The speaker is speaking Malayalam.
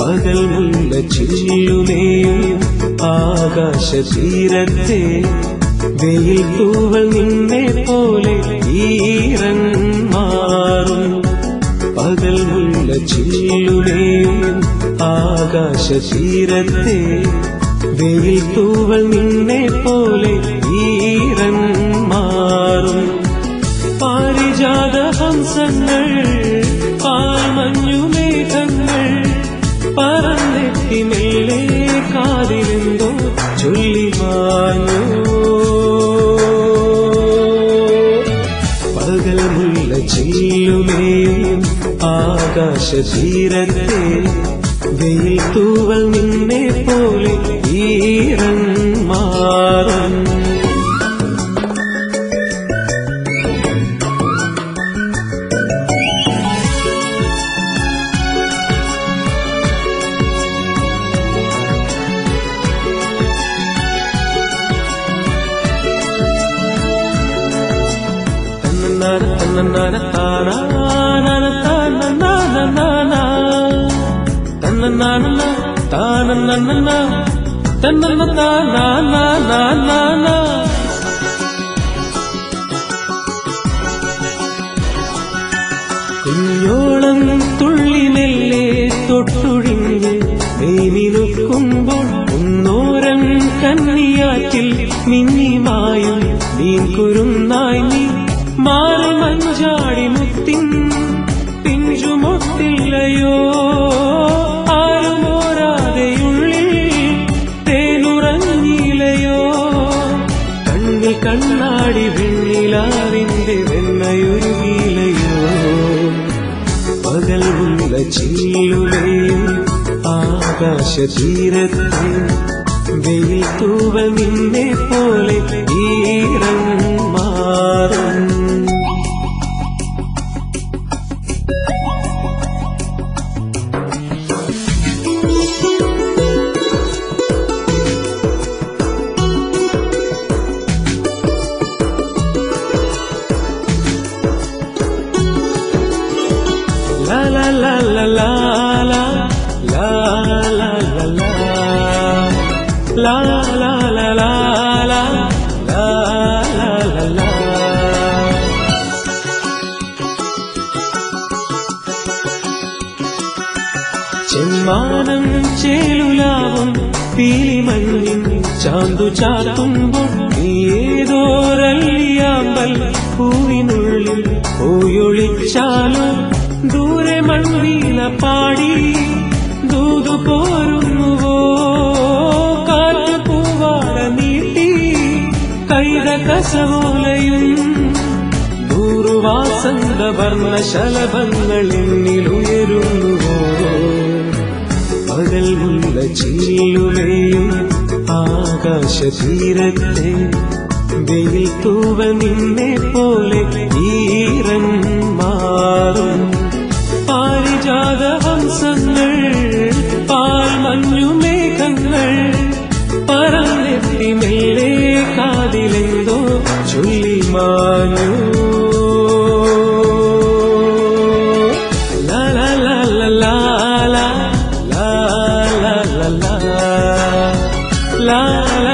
പകൽ മുല്ല ചില്ലുമേയും ആകാശ തീരത്തെ വെയിൽ പൂവൽ നിന്നെ പോലെ ഈരൻ മാറും. പകൽ മുല്ല ചില്ലുമേയും ആകാശ തീരത്തെ വെയിൽ തൂവൽ നിന്നെ പോലെ ഈറൻ മാറും. പാരിജാത ഹംസങ്ങൾ പാൽമഞ്ഞു മേഘങ്ങൾ പറന്നെത്തി മേലെ ചൊല്ലി ചൊല്ലിമാഞ്ഞു പകൽ മുല്ല ചില്ലുമേയും ആകാശ തീരത്തെ വെയിൽ തൂവൽ നിന്നെ പോലെ ഈറൻ മാറും തന്നന്നാന തന്നന്നാന താനാന താനന്നാന തന്നന്നാന താനന്നന്ന തന്നന്ന താനാന കുഞ്ഞോളം തുള്ളി മെല്ലെ തൊട്ടുഴിഞ്ഞ് മേനിനുക്കുമ്പോൾ ഒന്നോരം മിന്നിമായും നീ കുരുന്നായി നീ മാറി മഞ്ചാടി മുത്തിൻ പിഞ്ചുമൊട്ടില്ലയോ. കണ്ണാടി വെണ്ണിലാവിന്റെ വീലയോ പകൽ ഉള്ള ചില്ലുലയും ആകാശ തീരത്തെ വെയിൽ തൂവൽ നിന്നെ പോലെ ഈറൻ മാറും. ചെമ്മാനം ചേലുലാവും പീലിമഞ്ഞിൻ ചാന്തു ചാത്തുമ്പോൾ നീ ഏതോരല്ലിയാമ്പൽ പൂവിനുള്ളിൽ പോയൊളിച്ചാലും ദൂരെ മൺവീല പാടി ദൂതു പോരുന്നുവോ? കാറ്റ് പൂവാട നീട്ടി കൈത കസവോലയും ദൂർവാസന്ത വർണ ശലഭങ്ങൾ എന്നിലുയരുന്നുവോ പകൽ മുല്ല ചില്ലുമേയും ആകാശ തീരത്തെ വെയിൽ തൂവ നിന്നെ പോലെ ഈറൻ മാറും പാരിജാത ഹംസങ്ങൾ പാൽ മഞ്ഞു മേഘങ്ങൾ പറന്നെത്തി മെല്ലെ കാതിലെന്തോ ചൊല്ലി മാനു la la